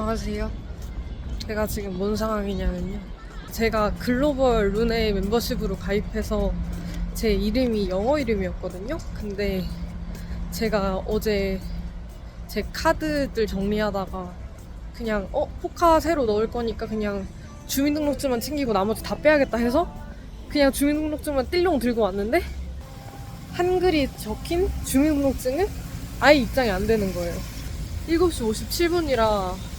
안녕하세요. 제가 지금 뭔 상황이냐면요. 제가 글로벌 룬의 멤버십으로 가입해서 제 이름이 영어 이름이었거든요. 근데 제가 어제 제 카드들 정리하다가 그냥 어 포카 새로 넣을 거니까 그냥 주민등록증만 챙기고 나머지 다 빼야겠다 해서 그냥 주민등록증만 띨룡 들고 왔는데 한글이 적힌 주민등록증은 아예 입장이 안 되는 거예요. 7시 57분이라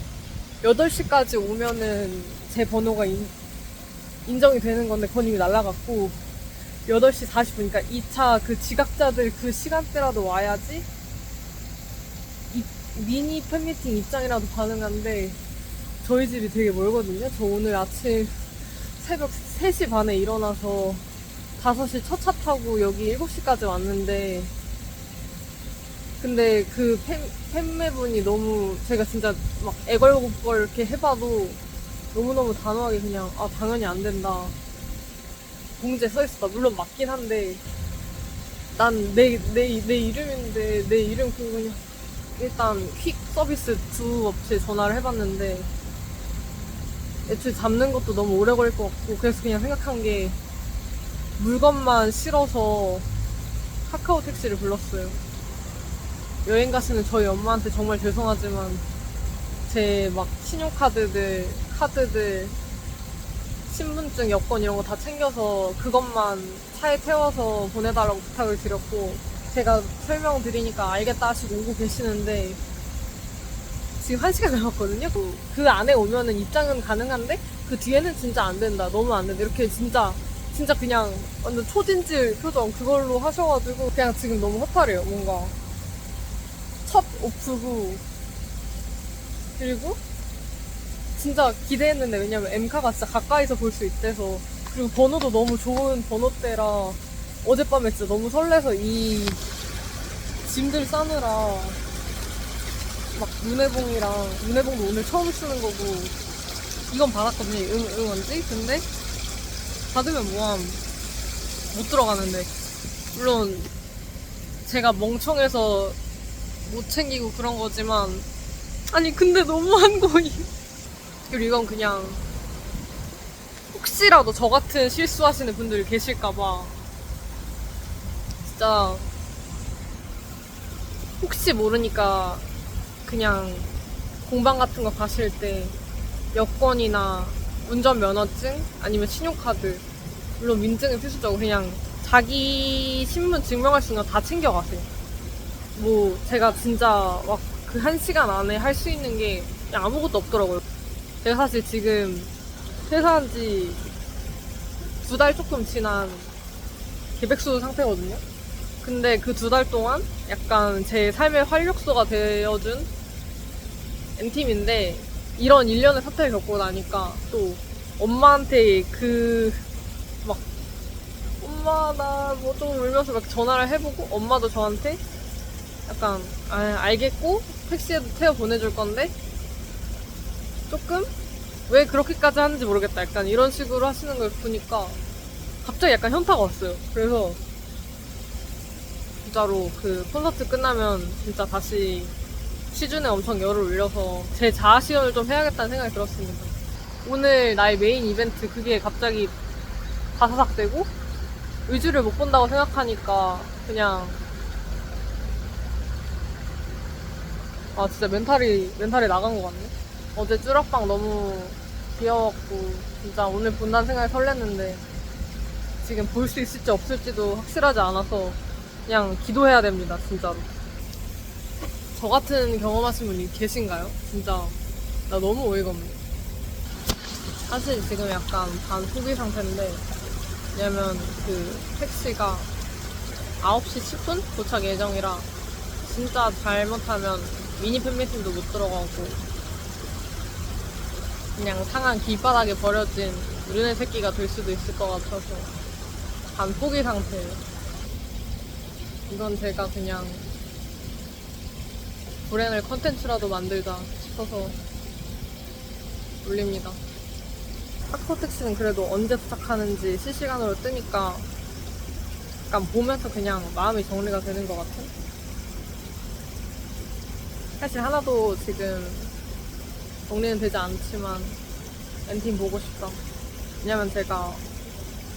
8시까지 오면은 제 번호가 인, 인정이 되는 건데 그건 이미 날라갔고 8시 40분이니까 2차 그 지각자들 그 시간대라도 와야지 이, 미니 팬미팅 입장이라도 가능한데 저희 집이 되게 멀거든요. 저 오늘 아침 새벽 3시 반에 일어나서 5시 첫 차 타고 여기 7시까지 왔는데 근데 그 팬, 팬매분이 너무 제가 진짜 막 애걸복걸 이렇게 해봐도 너무너무 단호하게 그냥 아 당연히 안 된다 공지에 써있었다 물론 맞긴 한데 난 내 내 내 이름인데 내 이름 그거 그냥 일단 퀵 서비스 두 업체에 전화를 해봤는데 애초에 잡는 것도 너무 오래 걸릴 것 같고 그래서 그냥 생각한 게 물건만 실어서 카카오 택시를 불렀어요. 여행 가시는 저희 엄마한테 정말 죄송하지만 제 막 신용카드들, 카드들, 신분증, 여권 이런 거 다 챙겨서 그것만 차에 태워서 보내달라고 부탁을 드렸고 제가 설명드리니까 알겠다 하시고 오고 계시는데 지금 한 시간 남았거든요. 그, 그 안에 오면은 입장은 가능한데 그 뒤에는 진짜 안 된다. 너무 안 된다. 이렇게 진짜 진짜 그냥 완전 초진질 표정 그걸로 하셔가지고 그냥 지금 너무 허탈해요. 뭔가 첫 오프고. 그리고 진짜 기대했는데 왜냐면 엠카가 진짜 가까이서 볼 수 있대서. 그리고 번호도 너무 좋은 번호대라 어젯밤에 진짜 너무 설레서 이 짐들 싸느라 막 문해봉이랑 문해봉도 오늘 처음 쓰는 거고. 이건 받았거든요 응, 응원지? 근데 받으면 뭐함 못 들어가는데. 물론 제가 멍청해서 못 챙기고 그런 거지만 아니 근데 너무한 거임 그리고 이건 그냥 혹시라도 저 같은 실수하시는 분들이 계실까봐 진짜 혹시 모르니까 그냥 공방 같은 거 가실 때 여권이나 운전면허증 아니면 신용카드 물론 민증은 필수적으로 그냥 자기 신분 증명할 수 있는 거 다 챙겨가세요. 뭐 제가 진짜 막 그 한 시간 안에 할 수 있는 게 아무것도 없더라고요. 제가 사실 지금 퇴사한 지 두 달 조금 지난 계백수 상태거든요. 근데 그 두 달 동안 약간 제 삶의 활력소가 되어준 N팀인데 이런 일련의 사태를 겪고 나니까 또 엄마한테 그 막 엄마 나 뭐 좀 울면서 막 전화를 해보고 엄마도 저한테 약간 아, 알겠고 택시에도 태워 보내줄 건데? 조금? 왜 그렇게까지 하는지 모르겠다. 약간 이런 식으로 하시는 걸 보니까 갑자기 약간 현타가 왔어요. 그래서 진짜로 그 콘서트 끝나면 진짜 다시 시즌에 엄청 열을 올려서 제 자아 시연을 좀 해야겠다는 생각이 들었습니다. 오늘 나의 메인 이벤트 그게 갑자기 다사삭 되고 의지를 못 본다고 생각하니까 그냥 아 진짜 멘탈이 멘탈이 나간 것 같네. 어제 쭈락빵 너무 귀여웠고 진짜 오늘 본다는 생각이 설렜는데 지금 볼 수 있을지 없을지도 확실하지 않아서 그냥 기도해야 됩니다 진짜로. 저 같은 경험하신 분이 계신가요? 진짜 나 너무 어이가 없네. 사실 지금 약간 반 포기 상태인데 왜냐면 그 택시가 9시 10분 도착 예정이라 진짜 잘못하면 미니 팬미팅도 못 들어가고 그냥 상한 길바닥에 버려진 르네 새끼가 될 수도 있을 것 같아서 반 포기 상태예요. 이건 제가 그냥 불행을 컨텐츠라도 만들자 싶어서 올립니다. 카카오 택시는 그래도 언제 도착하는지 실시간으로 뜨니까 약간 보면서 그냥 마음이 정리가 되는 것 같은? 사실 하나도 지금 정리는 되지 않지만 엔팀 보고 싶다. 왜냐면 제가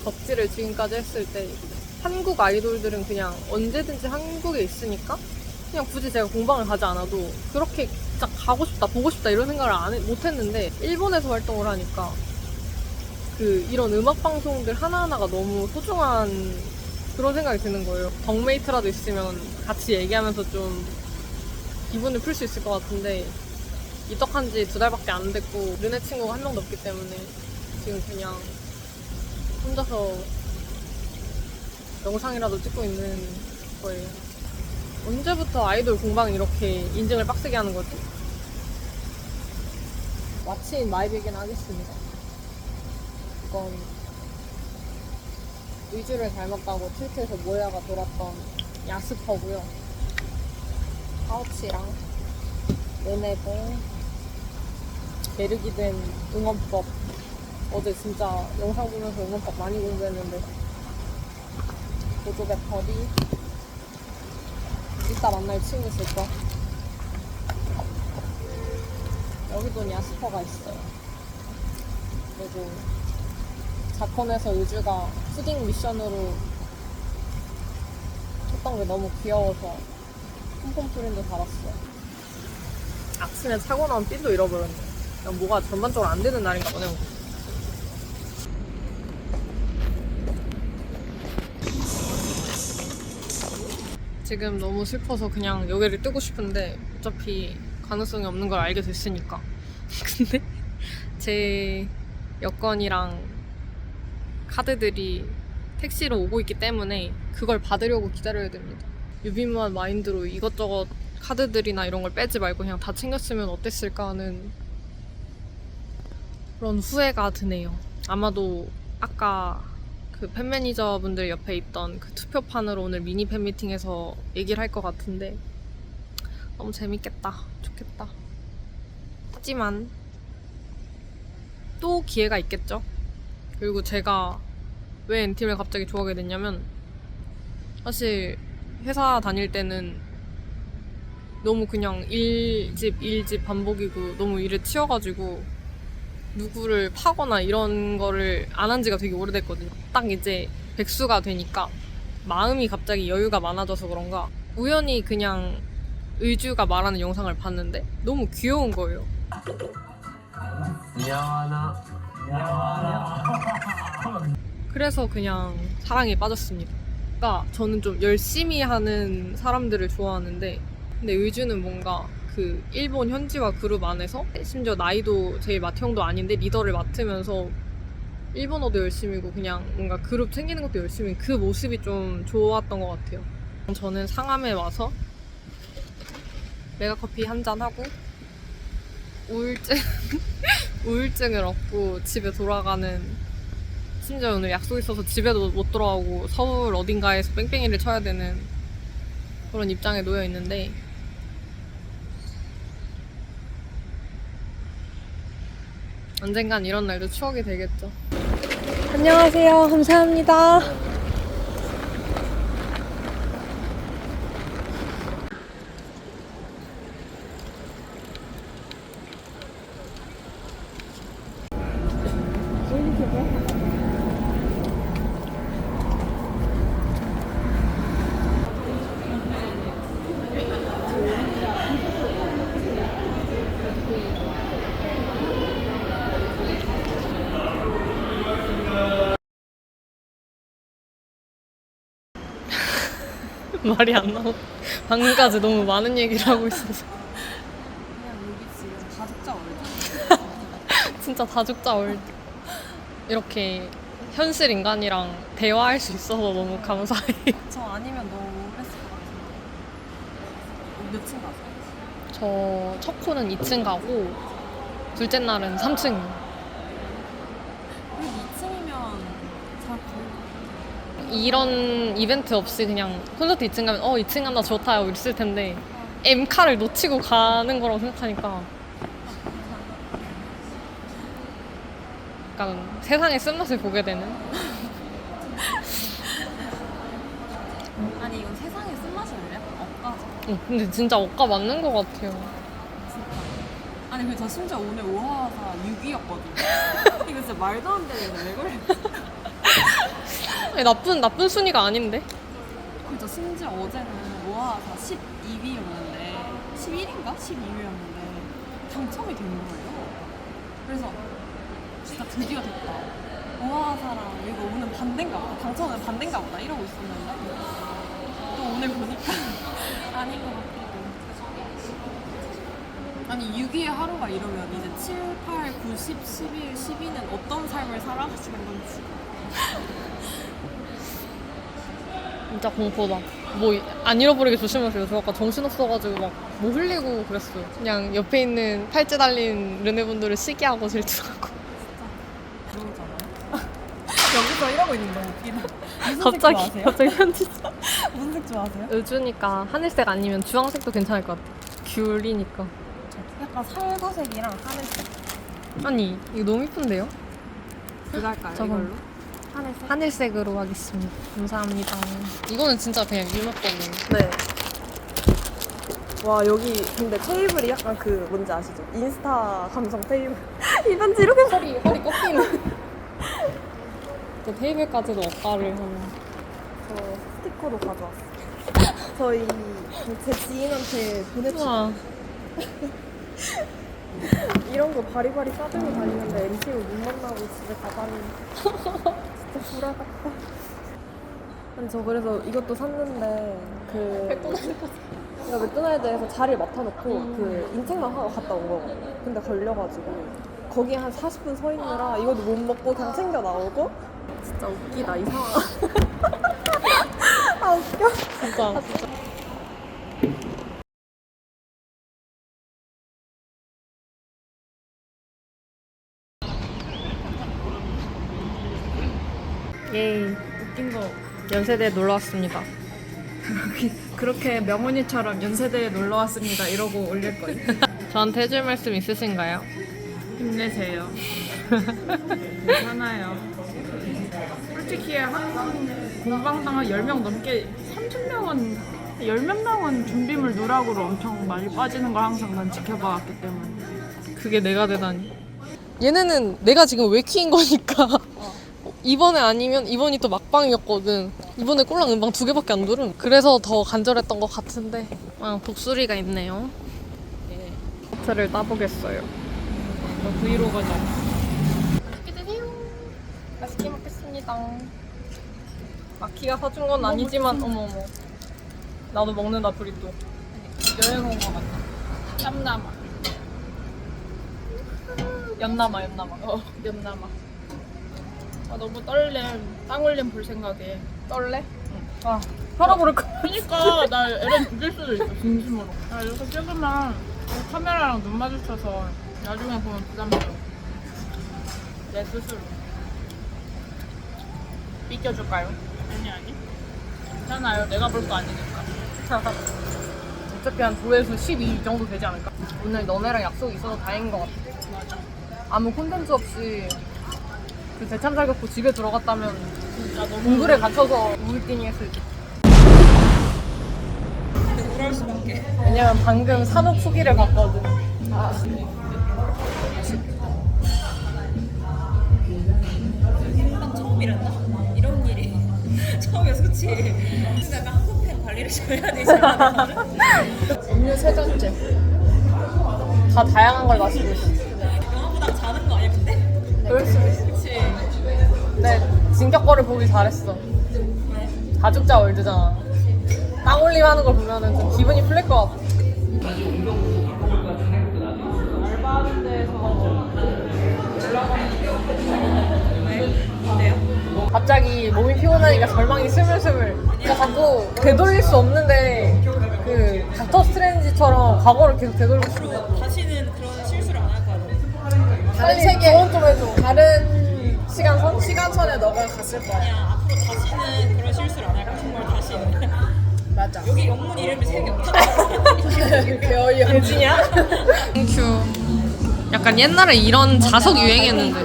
덕질을 지금까지 했을 때 한국 아이돌들은 그냥 언제든지 한국에 있으니까 그냥 굳이 제가 공방을 가지 않아도 그렇게 진짜 가고 싶다, 보고 싶다 이런 생각을 안 해- 못 했는데 일본에서 활동을 하니까 그 이런 음악 방송들 하나하나가 너무 소중한 그런 생각이 드는 거예요. 덕메이트라도 있으면 같이 얘기하면서 좀 기분을 풀 수 있을 것 같은데 입덕한 지 두 달밖에 안 됐고 르네 친구가 한 명도 없기 때문에 지금 그냥 혼자서 영상이라도 찍고 있는 거예요. 언제부터 아이돌 공방 이렇게 인증을 빡세게 하는 거지? 마침 마이백이나 하겠습니다. 이건 위주를 닮았다고 트위터에서 모야가 돌았던 야스퍼고요. 파우치랑 은혜봉 매력이 된 응원법. 어제 진짜 영상 보면서 응원법 많이 공부했는데 보조 배터리. 이따 만날 친구 있을 거 여기도 야스퍼가 있어요. 그리고 자콘에서 의주가 푸딩 미션으로 했던 게 너무 귀여워서 폼폼 프린도 달았어요 아침에 차고 나온 핀도 잃어버렸네. 그냥 뭐가 전반적으로 안 되는 날인가 보네. 지금 너무 슬퍼서 그냥 여기를 뜨고 싶은데 어차피 가능성이 없는 걸 알게 됐으니까. 근데 제 여권이랑 카드들이 택시로 오고 있기 때문에 그걸 받으려고 기다려야 됩니다 유비무한 마인드로 이것저것 카드들이나 이런 걸 빼지 말고 그냥 다 챙겼으면 어땠을까 하는 그런 후회가 드네요 아마도 아까 그 팬매니저 분들 옆에 있던 그 투표판으로 오늘 미니 팬미팅에서 얘기를 할 것 같은데 너무 재밌겠다. 좋겠다. 하지만 또 기회가 있겠죠? 그리고 제가 왜 NT를 갑자기 좋아하게 됐냐면 사실 회사 다닐 때는 너무 그냥 일집 일집 반복이고 너무 일에 치여가지고 누구를 파거나 이런 거를 안 한 지가 되게 오래됐거든요. 딱 이제 백수가 되니까 마음이 갑자기 여유가 많아져서 그런가 우연히 그냥 의주가 말하는 영상을 봤는데 너무 귀여운 거예요. 미안하나 그래서 그냥 사랑에 빠졌습니다. 그러니까 저는 좀 열심히 하는 사람들을 좋아하는데 근데 의주는 뭔가 그 일본 현지화 그룹 안에서 심지어 나이도 제일 맏형도 아닌데 리더를 맡으면서 일본어도 열심히고 그냥 뭔가 그룹 챙기는 것도 열심히 그 모습이 좀 좋았던 것 같아요. 저는 상암에 와서 메가커피 한 잔 하고 우울증 우울증을 얻고 집에 돌아가는 심지어 오늘 약속 있어서 집에도 못 돌아오고 서울 어딘가에서 뺑뺑이를 쳐야 되는 그런 입장에 놓여 있는데 언젠간 이런 날도 추억이 되겠죠. 안녕하세요. 감사합니다. 말이 안 나와. 방금까지 너무 많은 얘기를 하고 있어서. 그냥 여기 지금 다죽자 월드 진짜 다죽자 월드. 이렇게 현실 인간이랑 대화할 수 있어서 너무 감사해. 저 아니면 너무 했을 것 같은데 몇 층 가세요? 저 첫 코는 2층 가고 둘째 날은 3층. 여기 2층이면 잘 이런 이벤트 없이 그냥 콘서트 2층 가면 어 2층 간다 좋다 하고 있을 텐데 M카를 놓치고 가는 거라고 생각하니까. 약간 세상의 쓴맛을 보게 되는. 아니 이건 세상에 쓴맛이 원래 없다죠 어, 근데 진짜 억까 맞는 것 같아요. 아니 근데 저 심지어 오늘 오하사 6위였거든요. 이거 진짜 말도 안 되는데 왜 그래? 아니, 나쁜 나쁜 순위가 아닌데. 그저 심지어 어제는 오하사 12위였는데 11인가 12위였는데 당첨이 된 거예요. 그래서 진짜 드디어 됐다. 오하사랑 이거 오늘 반대인가 보다. 당첨은 반대인가 보다 이러고 있었는데 또 오늘 보니까 아닌 것 같기도. 아니 6위의 하루가 이러면 이제 7, 8, 9, 10, 11, 12는 어떤 삶을 살아가시는 건지 진짜 공포다. 뭐 안 잃어버리게 조심하세요. 저 아까 정신 없어가지고 막 뭐 흘리고 그랬어요. 그냥 옆에 있는 팔찌 달린 르네분들을 시기하고 질투하고. 여기서 이러고 있는 거 웃기다. 갑자기 좋아하세요? 갑자기 편지. 무슨 색 좋아하세요? 요주니까 하늘색 아니면 주황색도 괜찮을 것 같아. 귤이니까. 약간 살구색이랑 하늘색. 아니 이거 너무 이쁜데요? 저건. 이걸로? 하늘색? 하늘색으로 하겠습니다. 감사합니다. 이거는 진짜 그냥 유목거리예요. 네. 와 여기 근데 테이블이 약간 그 뭔지 아시죠? 인스타 감성 테이블. 이 편지 이렇게 허리 허리 꺾이는. 그 테이블까지도 억가를 하는. 저 스티커도 가져왔어요. 저희 제 지인한테 보내주 우와. 이런 거 바리바리 싸들고 다니는데 MC를 못 만나고 집에 가다니 진짜 불화같다. 아니 저 그래서 이것도 샀는데 그 제가 맥도날드에서 자리를 맡아놓고 그 인책만 하고 갔다 온 거거든요. 근데 걸려가지고 거기에 한 40분 서 있느라 이것도 못 먹고 그냥 챙겨 나오고 진짜 웃기다 이 상황. 아 웃겨. 진짜. 예. 웃긴 거 연세대에 놀러 왔습니다. 그렇게 명훈이처럼 연세대에 놀러 왔습니다 이러고 올릴 거예요. 저한테 해줄 말씀 있으신가요? 힘내세요. 괜찮아요. 솔직히 한 공방당 한 10명 넘게 30명은 10몇 명은 준비물 누락으로 엄청 많이 빠지는 걸 항상 난 지켜봐왔기 때문에 그게 내가 되다니. 얘네는 내가 지금 왜 키인 거니까. 이번에 아니면 이번이 또 막방이었거든. 이번에 꼴랑 음방 두 개밖에 안 들은. 그래서 더 간절했던 것 같은데. 아, 독수리가 있네요. 예. 하트를 따보겠어요. 뭐 브이로그죠. 맛있게 드세요. 맛있게 먹겠습니다. 마키가 사준 건 아니지만 어머머. 나도 먹는다 브리또. 여행 온거 같아. 짬남아. 연남아 연남아. 어, 연남아. 아, 너무 떨림. 땅올림 볼 생각에. 떨래? 아, 팔아버릴 거. 그니까 나 애를 죽일 수도 있어 진심으로 나 이렇게 찍으면 카메라랑 눈 마주쳐서 나중에 보면 부담스러워 내 스스로 삐껴줄까요? 아니 아니 괜찮아요 내가 볼 거 아니니까 어차피 한 조회수 12 정도 되지 않을까? 오늘 너네랑 약속이 있어서 다행인 것 같아. 맞아 아무 콘텐츠 없이 그 대참 살겠고 집에 들어갔다면 진짜 너무 동굴에 갇혀서 우울띵 했을 때. 왜냐면 방금 산업 후기를 봤거든. 처음이란다? 이런 일이 처음이야 그치? 근데 약간 한국 팬 관리를 잘해야 되지 않아? 음료 세 잔째. 다 다양한 걸 마시고 있어. 영화보다 자는 거 아니야 근데? 그럴 수도 있어. 근데 진격 거를 보기 잘했어. 가죽자 월드잖아. 땅 올림 하는 걸 보면은 좀 기분이 풀릴 것 같아. 알바하는 갑자기 몸이 피곤하니까 절망이 스물스물. 그러니까 자꾸 되돌릴 수 없는데 그 닥터 스트레인지처럼 과거를 계속 되돌리고 싶어. 다시는 그런 실수를 안 할 거야 빨리 세계 조언 좀 해줘. 다른 시간선? 시간선에 너가 갔을 거야 그냥 앞으로 다시는 그런 실수를 안할 거야 정말 다시는 맞아 여기 영문 이름이 세개 없다 개어이야 돼지냐? 땡큐. 약간 옛날에 이런 자석 유행했는데.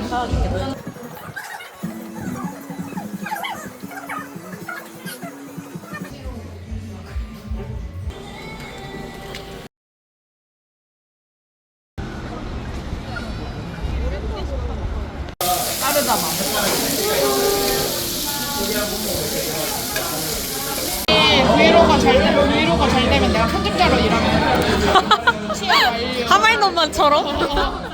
뜨잖아. 브이로그가 잘 되면 브이로그가 잘 되면 내가 편집자로 일하면 돼. 취업 완료. 하마이넌만처럼?